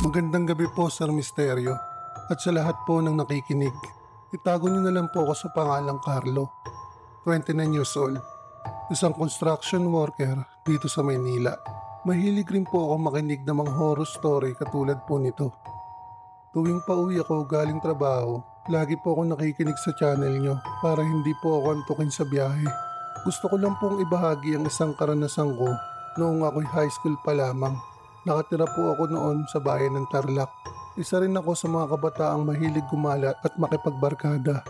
Magandang gabi po, Sir Misterio. At sa lahat po ng nakikinig, itago niyo na lang po ako sa pangalang Carlo. 29 years old. Isang construction worker dito sa Maynila. Mahilig rin po ako makinig ng mga horror story katulad po nito. Tuwing pauwi ako galing trabaho, lagi po ako nakikinig sa channel nyo para hindi po ako antukin sa biyahe. Gusto ko lang pong ibahagi ang isang karanasan ko noong ako'y high school pa lamang. Nakatira po ako noon sa bayan ng Tarlac. Isa rin ako sa mga kabataang mahilig gumalat at makipagbarkada.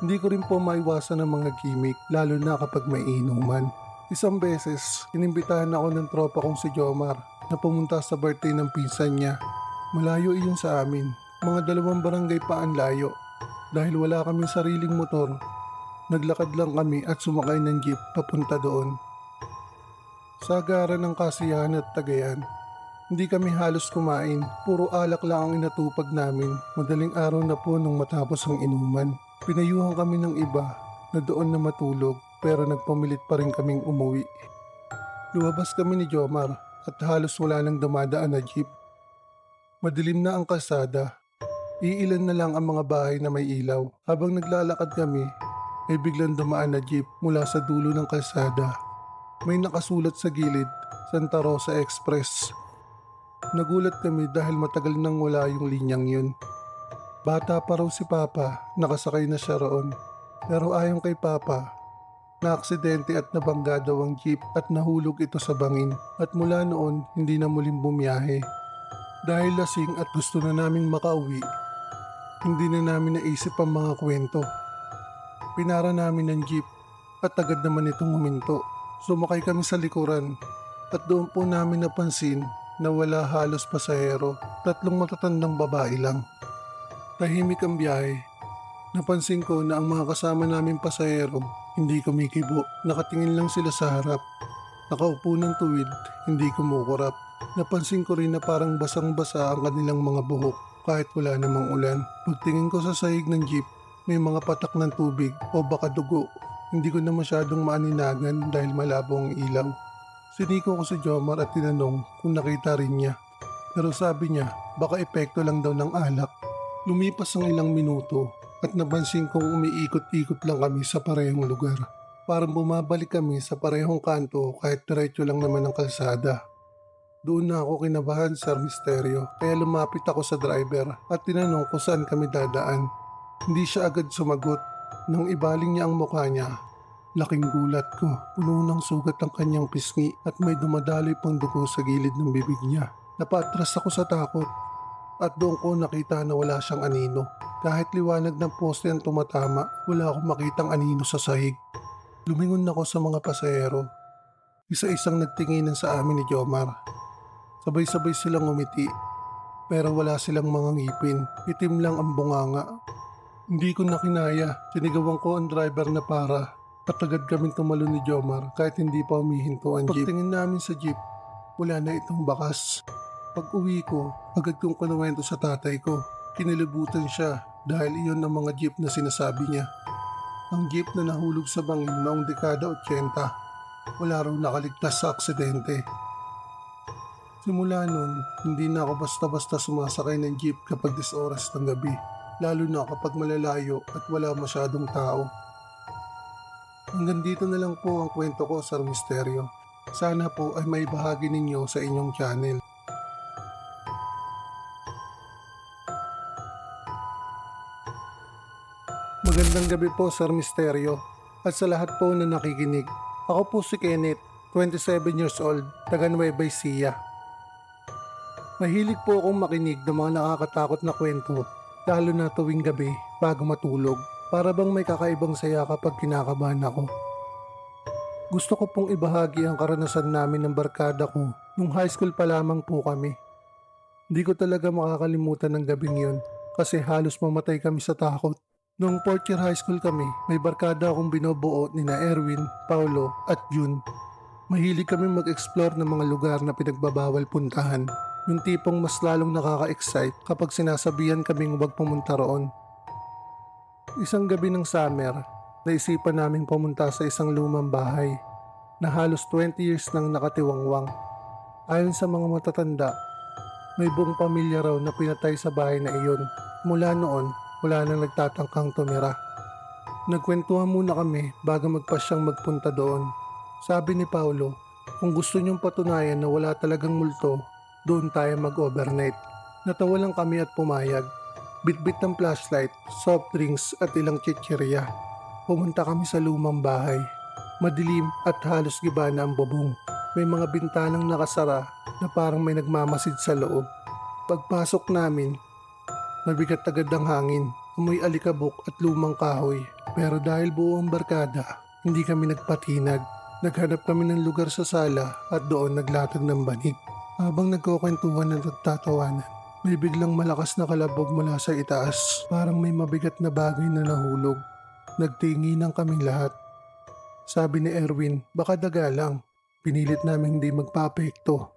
Hindi ko rin po maiwasan ang mga gimmick, lalo na kapag may inuman. Isang beses, inimbitahan ako ng tropa kong si Jomar na pumunta sa birthday ng pinsan niya. Malayo iyon sa amin, mga dalawang barangay pa ang layo. Dahil wala kaming sariling motor, naglakad lang kami at sumakay ng jeep papunta doon. Sa agaran ng kasiyahan at tagayan, hindi kami halos kumain, puro alak lang ang inatupag namin. Madaling araw na po nung matapos ang inuman. Pinayuhan kami ng iba na doon na matulog pero nagpumilit pa rin kaming umuwi. Lumabas kami ni Jomar at halos wala nang dumadaan na jeep. Madilim na ang kalsada. Iilan na lang ang mga bahay na may ilaw. Habang naglalakad kami, ay biglang dumaan na jeep mula sa dulo ng kalsada. May nakasulat sa gilid, Santa Rosa Express. Nagulat kami dahil matagal nang wala yung linyang yun. Bata pa raw si Papa, nakasakay na siya roon. Pero ayon kay Papa, naaksidente at nabangga daw ang jeep at nahulog ito sa bangin at mula noon hindi na muling bumiyahe. Dahil lasing at gusto na naming makauwi, hindi na namin naisip ang mga kwento. Pinara namin ang jeep at agad naman itong huminto. Sumakay kami sa likuran at doon po namin napansin na wala halos pasahero, tatlong matatandang babae lang. Tahimik ang biyahe. Napansin ko na ang mga kasama naming pasahero hindi kumikibo. Nakatingin lang sila sa harap. Nakaupo ng tuwid, hindi kumukurap. Napansin ko rin na parang basang-basa ang kanilang mga buhok kahit wala namang ulan. Pagtingin ko sa sahig ng jeep, may mga patak ng tubig o baka dugo. Hindi ko na masyadong maaninagan dahil malabo ang ilaw. Siniko ko si Jomar at tinanong kung nakita rin niya. Pero sabi niya, baka epekto lang daw ng alak. Lumipas ang ilang minuto at napansin kong umiikot-ikot lang kami sa parehong lugar. Parang bumabalik kami sa parehong kanto kahit diretso lang naman ang kalsada. Doon na ako kinabahan sa misteryo kaya lumapit ako sa driver at tinanong kung saan kami dadaan. Hindi siya agad sumagot. Nang ibaling niya ang mukha niya, laking gulat ko. Puno ng sugat ang kanyang pisngi at may dumadaloy pang dugo sa gilid ng bibig niya. Napatras ako sa takot at doon ko nakita na wala siyang anino. Kahit liwanag ng poste ang tumatama, wala akong makitang anino sa sahig. Lumingon ako sa mga pasahero. Isa-isang nagtinginan sa amin ni Jomar. Sabay-sabay silang umiti. Pero wala silang mga ngipin. Itim lang ang bunganga. Hindi ko na kinaya. Sinigawan ko ang driver na para. At agad kaming tumalo ni Jomar kahit hindi pa humihinto ang jeep. Pagtingin namin sa jeep, wala na itong bakas. Pag uwi ko, agad kong kunuwento sa tatay ko. Kinilabutan siya dahil iyon ang mga jeep na sinasabi niya. Ang jeep na nahulog sa bangin noong dekada 80. Wala raw nakaligtas sa aksidente. Simula nun, hindi na ako basta-basta sumasakay ng jeep kapag dis oras ng gabi. Lalo na kapag malalayo at wala masyadong tao. Hanggang dito na lang po ang kwento ko sa misteryo. Sana po ay may bahagi ninyo sa inyong channel. Magandang gabi po, Sir Misteryo. At sa lahat po na nakikinig. Ako po si Kenneth, 27 years old, taga Nueva Ecija. Mahilig po akong makinig ng mga nakakatakot na kwento, lalo na tuwing gabi bago matulog, para bang may kakaibang saya kapag kinakabahan ako. Gusto ko pong ibahagi ang karanasan namin ng barkada ko nung high school pa lamang po kami. Hindi ko talaga makakalimutan ng gabing yun kasi halos mamatay kami sa takot. Noong fourth year high school kami, may barkada akong binubuo ni na Erwin, Paulo at Jun. Mahilig kami mag-explore ng mga lugar na pinagbabawal puntahan. Yung tipong mas lalong nakaka-excite kapag sinasabihan kaming huwag pumunta roon. Isang gabi ng summer, naisipan naming pumunta sa isang lumang bahay na halos 20 years nang nakatiwangwang. Ayon sa mga matatanda, May buong pamilya raw na pinatay sa bahay na iyon. Mula noon, wala nang nagtatangkang tumira. Nagkwentuhan muna kami bago magpasyang magpunta doon. Sabi ni Paulo, kung gusto niyong patunayan na wala talagang multo, doon tayo mag-overnight. Natawa lang kami at pumayag. Bitbit ng flashlight, soft drinks at ilang chichirya. Pumunta kami sa lumang bahay. Madilim at halos gibana ang bubong. May mga bintanang nakasara na parang may nagmamasid sa loob. Pagpasok namin, mabigat agad ang hangin, amoy alikabok at lumang kahoy. Pero dahil buo ang barkada, hindi kami nagpatinag. Naghanap kami ng lugar sa sala at doon naglatag ng banig. Habang nagkukwentuhan at nagtatawanan, may biglang malakas na kalabog mula sa itaas. Parang may mabigat na bagay na nahulog. Nagtingi ng kaming lahat. Sabi ni Erwin, baka daga lang. Pinilit namin hindi magpapekto.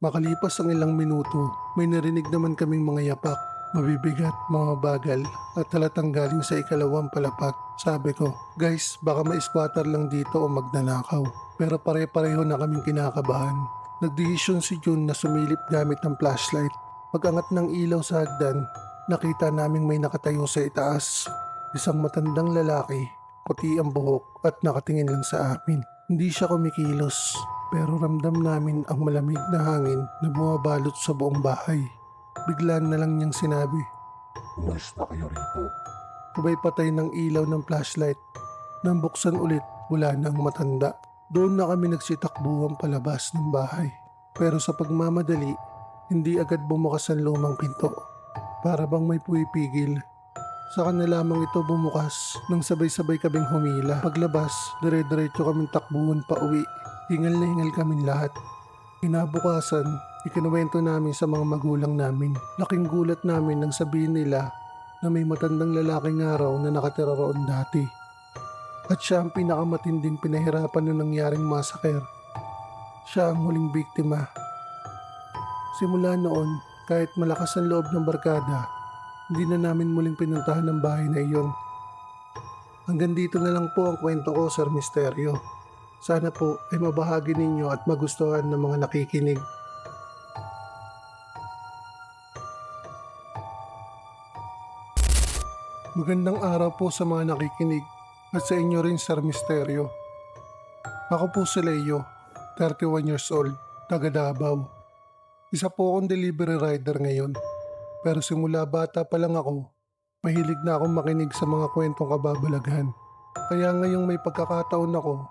Makalipas ang ilang minuto, may narinig naman kaming mga yapak. Mabibigat, mga bagal, at halatang galing sa ikalawang palapag. Sabi ko, guys, baka ma-squatter lang dito o magnanakaw. Pero pare-pareho na kaming kinakabahan. Nagdesisyon si Jun na sumilip gamit ng flashlight. Pag-angat ng ilaw sa hagdan, nakita naming may nakatayo sa itaas. Isang matandang lalaki, puti ang buhok at nakatingin lang sa amin. Hindi siya kumikilos, pero ramdam namin ang malamig na hangin na bumabalot sa buong bahay. Bigla na lang niyang sinabi, Umalis na kayo rito. Sabay patay ng ilaw ng flashlight. Nang buksan ulit, wala nang matanda. Doon na kami nagsitakbuhan palabas ng bahay. Pero sa pagmamadali, hindi agad bumukas ang lumang pinto. Para bang may puipigil. Saka na lamang ito bumukas nang sabay-sabay kaming humila. Paglabas, dire-diretso kaming takbuhan pa uwi. Hingal na hingal kaming lahat. Kinabukasan, ikinuwento namin sa mga magulang namin. Laking gulat namin nang sabihin nila na may matandang lalaking araw na nakatira roon dati. At siya ang pinakamatinding pinahirapan ng nangyaring masaker. Siya ang huling biktima. Simula noon, kahit malakas ang loob ng barkada, hindi na namin muling pinuntahan ang bahay na iyon. Hanggang dito na lang po ang kwento ko, Sir Misterio. Sana po ay mabahagi ninyo at magustuhan ng mga nakikinig. Magandang araw po sa mga nakikinig at sa inyo rin Sir Misterio. Ako po si Leo, 31 years old, taga Davao. Isa po akong delivery rider ngayon. Pero simula bata pa lang ako, mahilig na akong makinig sa mga kwentong kababalaghan. Kaya ngayong may pagkakataon ako,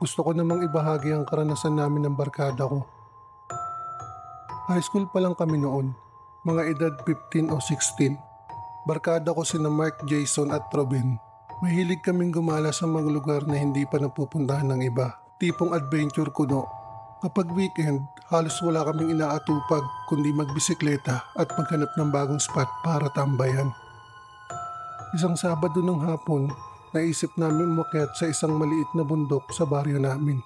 gusto ko namang ibahagi ang karanasan namin ng barkada ko. High school pa lang kami noon, mga edad 15 o 16. Barkada ko sina Mark, Jason at Robin. Mahilig kaming gumala sa mga lugar na hindi pa napupuntahan ng iba. Tipong adventure kuno. Kapag weekend, halos wala kaming inaatupag kundi magbisikleta at maghanap ng bagong spot para tambayan. Isang Sabado ng hapon, naisip namin umakyat sa isang maliit na bundok sa baryo namin.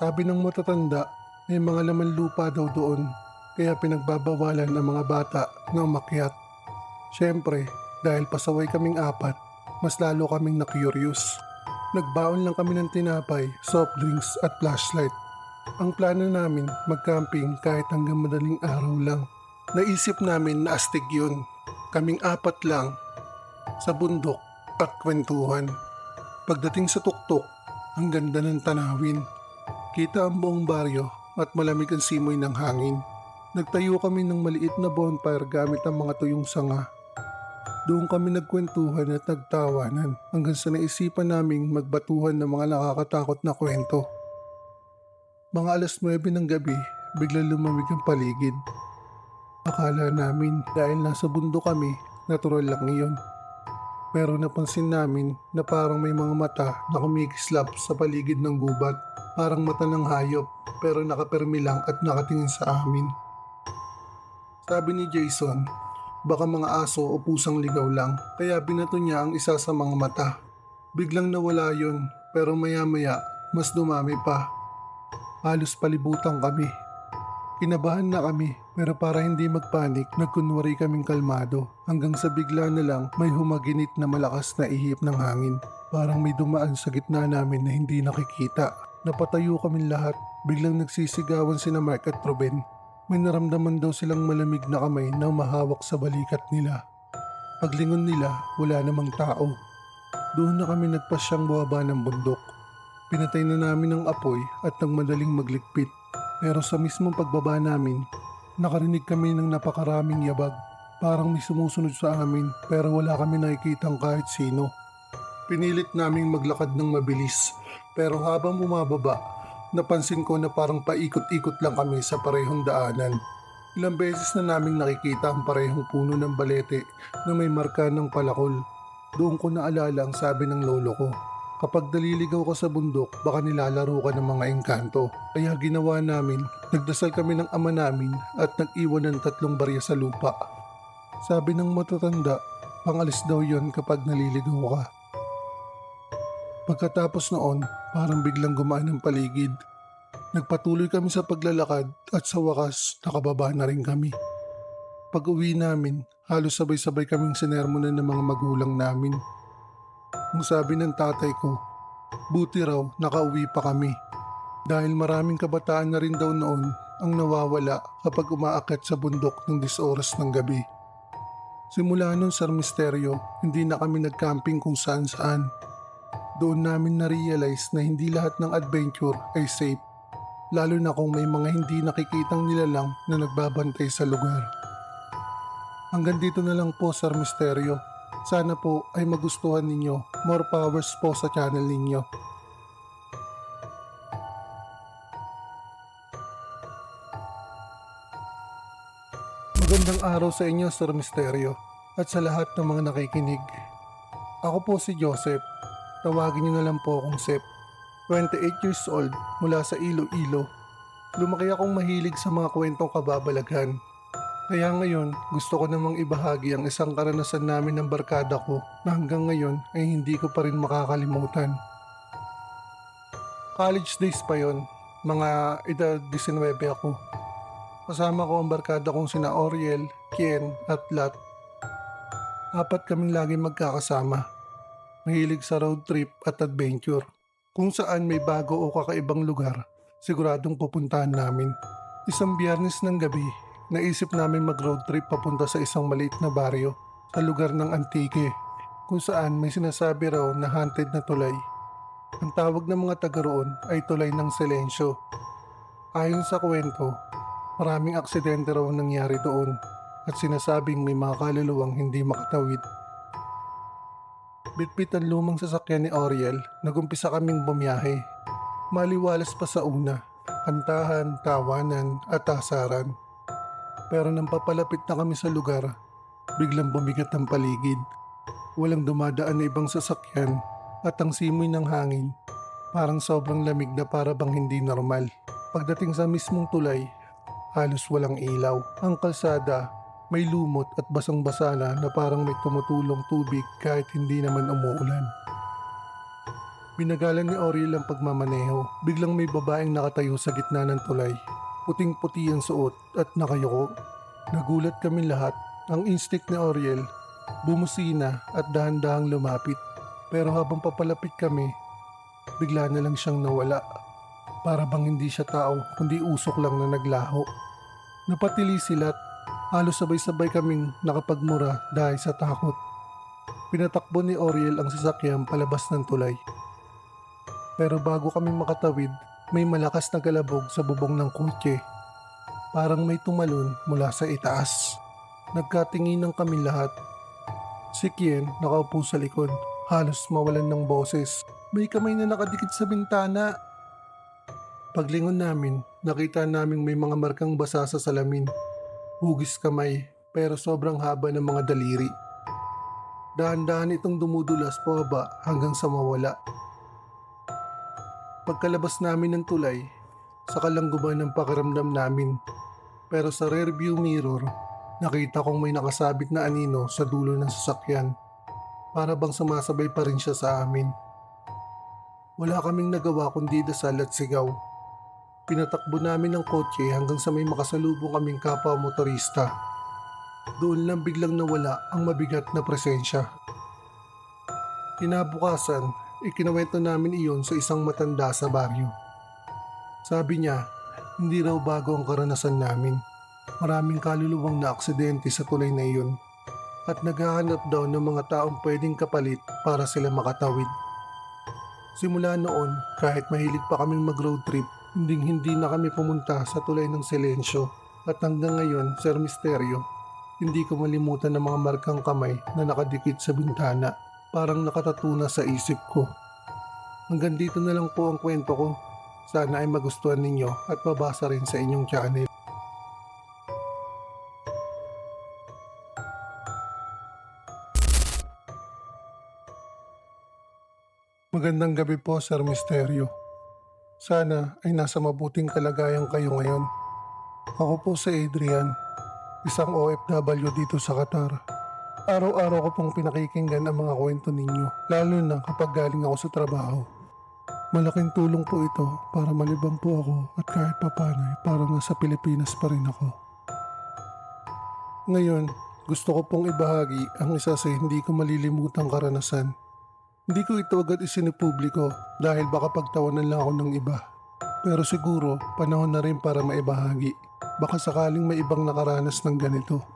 Sabi ng matatanda, may mga laman lupa daw doon, kaya pinagbabawalan ng mga bata na umakyat. Siyempre, dahil pasaway kaming apat, mas lalo kaming na-curious. Nagbaon lang kami ng tinapay, soft drinks at flashlight. Ang plano namin, mag-camping kahit hanggang madaling araw lang. Naisip namin na astig yun. Kaming apat lang, sa bundok at kwentuhan. Pagdating sa tuktok, ang ganda ng tanawin. Kita ang buong baryo at malamig ang simoy ng hangin. Nagtayo kami ng maliit na bonfire gamit ang mga tuyong sanga. Doon kami nagkwentuhan at nagtawanan hanggang sa naisipan naming magbatuhan ng mga nakakatakot na kwento. Mga alas 9 ng gabi, bigla lumamig ang paligid. Akala namin dahil nasa bundok kami, natural lang iyon. Pero napansin namin na parang may mga mata na kumikislap sa paligid ng gubat. Parang mata ng hayop pero nakapermi lang at nakatingin sa amin. Sabi ni Jason, baka mga aso o pusang ligaw lang kaya binato niya ang isa sa mga mata. Biglang nawala yon pero maya maya mas dumami pa. Halos palibutan kami. Kinabahan na kami pero para hindi magpanik nagkunwari kaming kalmado hanggang sa bigla na lang may humaginit na malakas na ihip ng hangin. Parang may dumaan sa gitna namin na hindi nakikita. Napatayo kami lahat. Biglang nagsisigawan sina Mark at Ruben. May naramdaman daw silang malamig na kamay na mahawak sa balikat nila. Paglingon nila, wala namang tao. Doon na kami nagpasyang buwaba ng bundok. Pinatay na namin ang apoy at nagmadaling maglikpit. Pero sa mismong pagbaba namin, nakarinig kami ng napakaraming yabag. Parang may sumusunod sa amin pero wala kami nakikitang kahit sino. Pinilit naming maglakad ng mabilis pero habang bumababa, napansin ko na parang paikot-ikot lang kami sa parehong daanan. Ilang beses na naming nakikita ang parehong puno ng balete na may marka ng palakol. Doon ko naalala ang sabi ng lolo ko. Kapag daliligaw ka sa bundok, baka nilalaro ka ng mga engkanto. Kaya ginawa namin, nagdasal kami ng ama namin at nag-iwan ng tatlong barya sa lupa. Sabi ng matatanda, pangalis daw yon kapag naliligaw ka. Pagkatapos noon, parang biglang gumaan ang paligid. Nagpatuloy kami sa paglalakad at sa wakas, nakababa na rin kami. Pag uwi namin, halos sabay-sabay kaming sinermonan ng mga magulang namin. Ang sabi ng tatay ko, buti raw nakauwi pa kami. Dahil maraming kabataan na rin daw noon ang nawawala kapag umaakyat sa bundok ng 10 oras ng gabi. Simula nun sa misteryo, hindi na kami nagcamping kung saan saan. Doon namin na-realize na hindi lahat ng adventure ay safe. Lalo na kung may mga hindi nakikitang nilalang na nagbabantay sa lugar. Hanggang dito na lang po Sir Misteryo. Sana po ay magustuhan ninyo. More powers po sa channel ninyo. Magandang araw sa inyo Sir Misteryo at sa lahat ng mga nakikinig. Ako po si Joseph. Tawagin niyo na lang po akong Sep. 28 years old mula sa Iloilo. Lumaki akong mahilig sa mga kwentong kababalaghan. Kaya ngayon, gusto ko namang ibahagi ang isang karanasan namin ng barkada ko na hanggang ngayon ay hindi ko pa rin makakalimutan. College days pa yon, mga edad 19 ako. Kasama ko ang barkada kong sina Oriel, Kien at Lat. Apat kaming lagi magkakasama. Mahilig sa road trip at adventure. Kung saan may bago o kakaibang lugar, siguradong pupuntahan namin. Isang biyernes ng gabi, naisip namin mag-road trip papunta sa isang maliit na baryo sa lugar ng Antique, kung saan may sinasabi raw na haunted na tulay. Ang tawag ng mga taga roon ay tulay ng silensyo. Ayon sa kwento, maraming aksidente raw nangyari doon at sinasabing may mga kaluluwang hindi makatawid. Bitbit ang lumang sasakyan ni Oriel, nagumpisa kaming bumiyahe. Maliwalas pa sa una, kantahan, tawanan at asaran. Pero nang papalapit na kami sa lugar, biglang bumigat ang paligid. Walang dumadaan na ibang sasakyan at ang simoy ng hangin parang sobrang lamig na para bang hindi normal. Pagdating sa mismong tulay, halos walang ilaw. Ang kalsada may lumot at basang-basa na na parang may tumutulong tubig kahit hindi naman umuulan. Binagalan ni Oriel ang pagmamaneho. Biglang may babaeng nakatayo sa gitna ng tulay. Puting-puti ang suot at nakayuko. Nagulat kami lahat. Ang instinct ni Oriel, bumusina at dahan-dahang lumapit. Pero habang papalapit kami, bigla na lang siyang nawala. Para bang hindi siya tao, kundi usok lang na naglaho. Napatili sila at Halos sabay-sabay kaming nakapagmura dahil sa takot. Pinatakbo ni Oriel ang sasakyan palabas ng tulay. Pero bago kami makatawid, may malakas na galabog sa bubong ng kotse. Parang may tumalon mula sa itaas. Nagkatinginan kami lahat. Si Kien nakaupo sa likod, halos mawalan ng boses. May kamay na nakadikit sa bintana. Paglingon namin, nakita naming may mga markang basa sa salamin hugis kamay pero sobrang haba ng mga daliri. Dahan-dahan itong dumudulas pababa hanggang sa mawala. Pagkalabas namin ng tulay, saka lang gumaan ang pakiramdam namin. Pero sa rear view mirror, nakita kong may nakasabit na anino sa dulo ng sasakyan. Para bang sumasabay pa rin siya sa amin. Wala kaming nagawa kundi dasal at sigaw. Pinatakbo namin ang kotse hanggang sa may makasalubong kaming kapwa motorista. Doon lang biglang nawala ang mabigat na presensya. Kinabukasan, ikinawento namin iyon sa isang matanda sa baryo. Sabi niya, hindi raw bago ang karanasan namin. Maraming kaluluwang na aksidente sa tulay na iyon at naghahanap daw ng mga taong pwedeng kapalit para sila makatawid. Simula noon, kahit mahilig pa kaming mag-road trip, hindi hindi na kami pumunta sa tulay ng Silensyo. At hanggang ngayon, Sir Misterio, hindi ko malimutan ng mga markang kamay na nakadikit sa bintana. Parang nakatatuna sa isip ko. Hanggang dito na lang po ang kwento ko. Sana ay magustuhan ninyo at mabasa rin sa inyong channel. Magandang gabi po, Sir Misterio. Sana ay nasa mabuting kalagayan kayo ngayon. Ako po si Adrian, isang OFW dito sa Qatar. Araw-araw ko pong pinakikinggan ang mga kwento ninyo, lalo na kapag galing ako sa trabaho. Malaking tulong po ito para malibang po ako at kahit papano ay parang nasa Pilipinas pa rin ako. Ngayon, gusto ko pong ibahagi ang isa sa hindi ko malilimutang karanasan. Hindi ko ito agad isinipubliko dahil baka pagtawanan lang ako ng iba. Pero siguro, panahon na rin para maibahagi. Baka sakaling may ibang nakaranas ng ganito.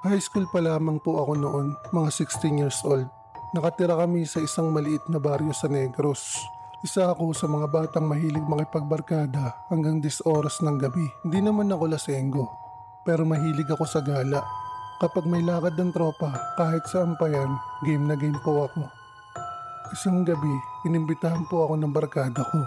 High school pa lamang po ako noon, mga 16 years old. Nakatira kami sa isang maliit na baryo sa Negros. Isa ako sa mga batang mahilig makipagbarkada hanggang 10 oras ng gabi. Hindi naman ako lasenggo, pero mahilig ako sa gala. Kapag may lakad ng tropa, kahit saan pa yan, game na game po ako. Isang gabi, inimbitahan po ako ng barkada ko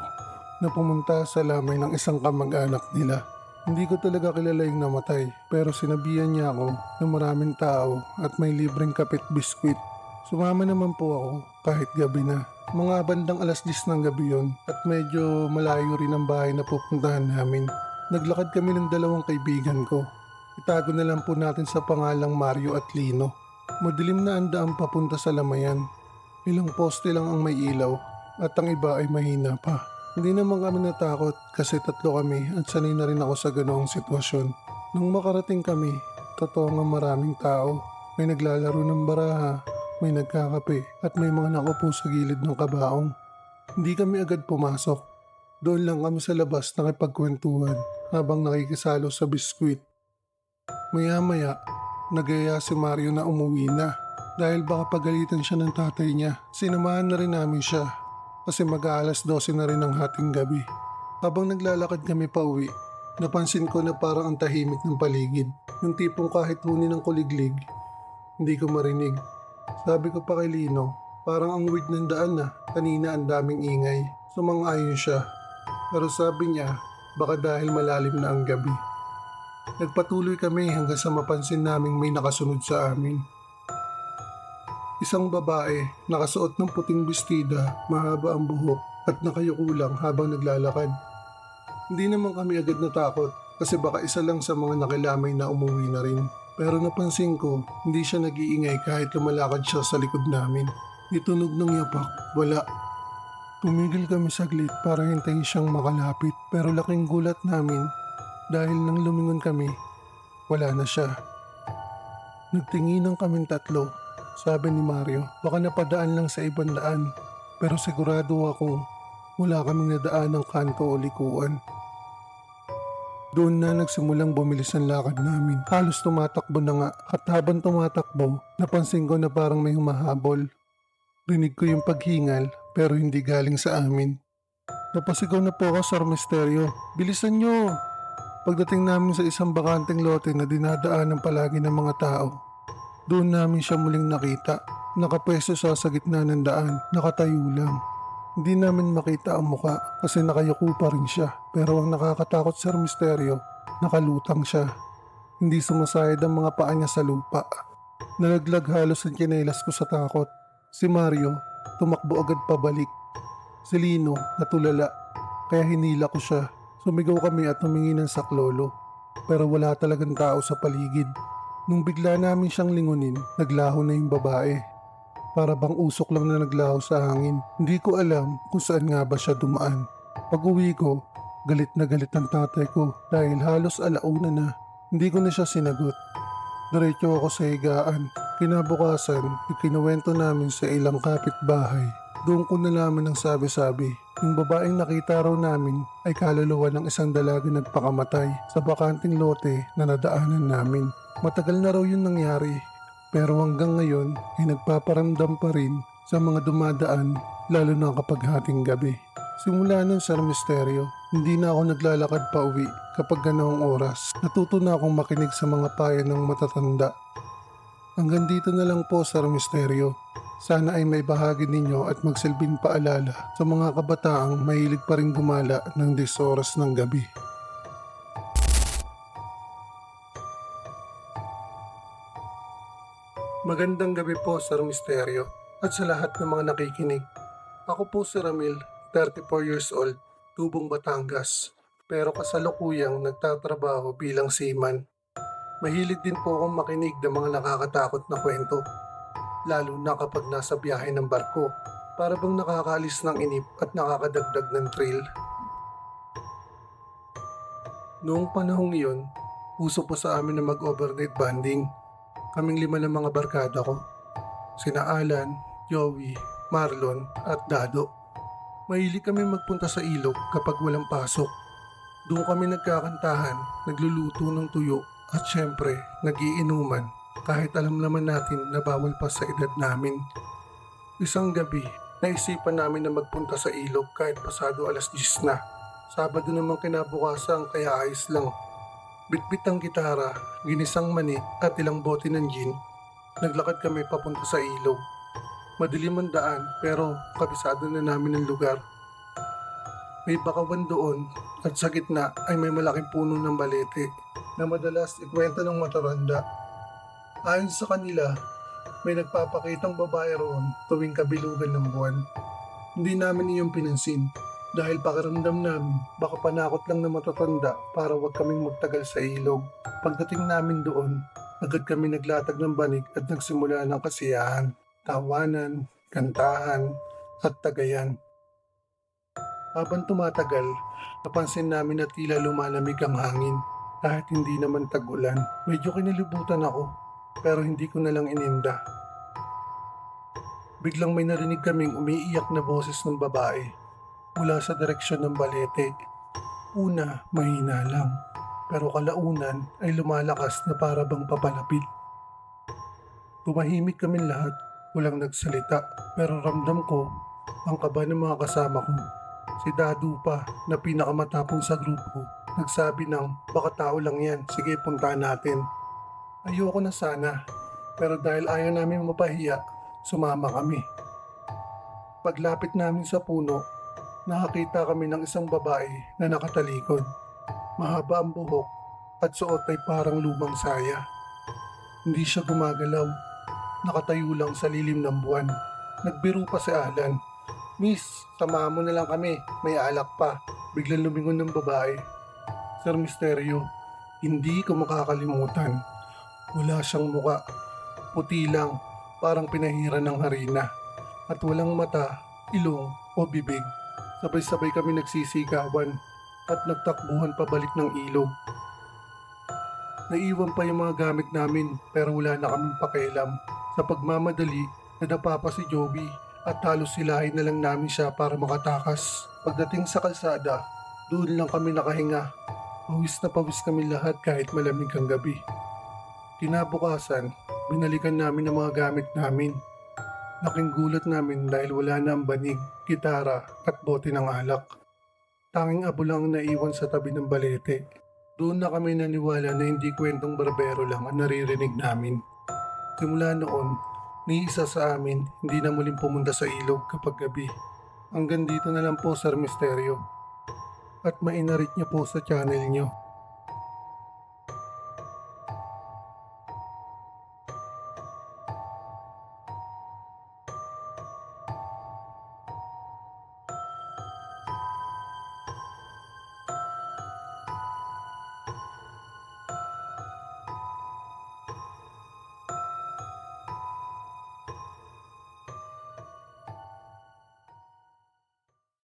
na pumunta sa lamay ng isang kamag-anak nila. Hindi ko talaga kilala yung namatay, pero sinabihan niya ako na maraming tao at may libreng kapit biskwit. Sumama naman po ako kahit gabi na. Mga bandang alas 10 ng gabi yon at medyo malayo rin ang bahay na pupuntahan namin. Naglakad kami ng dalawang kaibigan ko. Itago na lang po natin sa pangalang Mario at Lino. Madilim na ang daan papunta sa lamayan. Ilang poste lang ang may ilaw at ang iba ay mahina pa. Hindi naman kami natakot kasi tatlo kami at sanay na rin ako sa ganoong sitwasyon. Nung makarating kami, totoo nga maraming tao. May naglalaro ng baraha, may nagkakape at may mga nakupo sa gilid ng kabaong. Hindi kami agad pumasok. Doon lang kami sa labas nakipagkwentuhan habang nakikisalo sa biskwit. Maya-maya, nagaya si Mario na umuwi na dahil baka pagalitan siya ng tatay niya. Sinamahan na rin namin siya kasi mag-aalas 12 na rin ng hating gabi. Habang naglalakad kami pa uwi, napansin ko na parang ang tahimik ng paligid. Yung tipong kahit huni ng kuliglig, hindi ko marinig. Sabi ko pa kay Lino, parang ang weird ng daan na, kanina ang daming ingay. Sumang-ayon siya. Pero sabi niya, baka dahil malalim na ang gabi. Nagpatuloy kami hanggang sa mapansin naming may nakasunod sa amin. Isang babae, nakasuot ng puting bestida, mahaba ang buhok at nakayuko lang habang naglalakad. Hindi naman kami agad natakot kasi baka isa lang sa mga nakilamay na umuwi na rin. Pero napansin ko, hindi siya nag-iingay kahit lumalakad siya sa likod namin. Itunog ng yapak, wala. Tumigil kami saglit para hintayin siyang makalapit pero laking gulat namin dahil nang lumingon kami, wala na siya. Nagtinginan kaming tatlo. Sabi ni Mario, baka napadaan lang sa ibang daan. Pero sigurado ako, wala kaming nadaan ng kanto o likuan. Doon na nagsimulang bumilis ang lakad namin. Halos tumatakbo na nga at habang tumatakbo, napansin ko na parang may humahabol. Rinig ko yung paghingal pero hindi galing sa amin. Napasigaw na po ako sa misteryo. Bilisan nyo! Pagdating namin sa isang bakanteng lote na dinadaanan palagi ng mga tao, doon namin siya muling nakita. Nakapwesto siya sa gitna ng daan, nakatayo lang. Hindi namin makita ang muka kasi nakayuko pa rin siya. Pero ang nakakatakot sa misteryo, nakalutang siya. Hindi sumasayad ang mga paa niya sa lupa. Nalaglag halos ang kinelas ko sa takot. Si Mario, tumakbo agad pabalik. Si Lino, natulala, kaya hinila ko siya. Sumigaw kami at humingi ng saklolo. Pero wala talagang tao sa paligid. Nung bigla namin siyang lingunin, naglaho na yung babae. Para bang usok lang na naglaho sa hangin. Hindi ko alam kung saan nga ba siya dumaan. Pag uwi ko, galit na galit ang tatay ko dahil halos alauna na. Hindi ko na siya sinagot. Diretso ako sa higaan. Kinabukasan, ikinuwento namin sa ilang kapitbahay. Doon ko nalaman ng sabi-sabi Yung babaeng nakita raw namin ay kaluluwa ng isang dalaga nagpakamatay sa bakanting lote na nadaanan namin. Matagal na raw yun nangyari pero hanggang ngayon ay nagpaparamdam pa rin sa mga dumadaan lalo na kapag hating gabi. Simula nun Sir Misterio, hindi na ako naglalakad pa uwi kapag ganoong oras. Natuto na akong makinig sa mga payo ng matatanda. Hanggang dito na lang po Sir Misterio. Sana ay may bahagi ninyo at magsilbing paalala sa mga kabataang mahilig pa rin gumala ng 10 oras ng gabi. Magandang gabi po, Sir Misterio, at sa lahat ng mga nakikinig. Ako po si Ramil, 34 years old, tubong Batangas, pero kasalukuyang nagtatrabaho bilang seaman. Mahilig din po akong makinig ng mga nakakatakot na kwento, lalo na kapag nasa biyahe ng barko, para bang nakakaalis ng inip at nakakadagdag ng thrill. Noong panahong iyon, uso po sa amin na mag-overnight banding. Kaming lima ng mga barkada ko. Sina Alan, Joey, Marlon at Dado. Mahilig kami magpunta sa ilog kapag walang pasok. Doon kami nagkakantahan, nagluluto ng tuyo at syempre nagiinuman kahit alam naman natin na bawal pa sa edad namin. Isang gabi, naisipan namin na magpunta sa ilog kahit pasado alas 10 na. Sabado namang kinabukasan kaya ayos lang. Bitbit ang gitara, ginisang mani at ilang bote ng gin. Naglakad kami papunta sa ilog. Madilim ang daan pero kabisado na namin ang lugar. May bakawan doon at sa gitna ay may malaking puno ng balete na madalas ikwento ng mataranda. Ayon sa kanila, may nagpapakitang babae roon tuwing kabilugan ng buwan. Hindi namin iyong pinansin dahil pakiramdam namin baka panakot lang na matatanda para wag kaming magtagal sa ilog. Pagdating namin doon, agad kami naglatag ng banig at nagsimula ng kasiyahan, tawanan, kantahan, at tagayan. Habang tumatagal, napansin namin na tila lumalamig ang hangin kahit hindi naman tag-ulan. Medyo kinilibutan ako pero hindi ko na lang ininda. Biglang may narinig kaming umiiyak na boses ng babae mula sa direksyon ng balete. Una, mahina lang. Pero kalaunan ay lumalakas na para bang papalapit. Tumahimik kami lahat, walang nagsalita. Pero ramdam ko ang kaba ng mga kasama ko. Si Dadu pa na pinakamatapong sa grupo. Nagsabi ng baka tao lang yan, sige puntahan natin. Ayoko na sana, pero dahil ayaw namin mapahiya, sumama kami. Paglapit namin sa puno, nakakita kami ng isang babae na nakatalikod. Mahaba ang buhok at suot ay parang lumang saya. Hindi siya gumagalaw. Nakatayo lang sa lilim ng buwan. Nagbiro pa si Alan. Miss, samahan mo na lang kami. May alak pa. Biglang lumingon ng babae. Sir Misterio, hindi ko makakalimutan. Wala siyang muka. Puti lang, parang pinahiran ng harina. At walang mata, ilong o bibig. Sabay-sabay kami nagsisigawan at nagtakbuhan pabalik ng ilog. Naiwan pa yung mga gamit namin pero wala na kaming pakialam. Sa pagmamadali, nadapa pa si Joby at halos silahin na lang namin siya para makatakas. Pagdating sa kalsada, doon lang kami nakahinga. Pawis na pawis kami lahat kahit malamig ang gabi. Kinabukasan, binalikan namin ang mga gamit namin. Laking gulat namin dahil wala na ang banig, gitara at bote ng alak. Tanging abo lang ang naiwan sa tabi ng balete. Doon na kami naniwala na hindi kwentong barbero lang ang naririnig namin. Simula noon, ni isa sa amin hindi na muling pumunta sa ilog kapag gabi. Hanggang dito na lang po Sir Misterio. At mainarit niyo po sa channel niyo.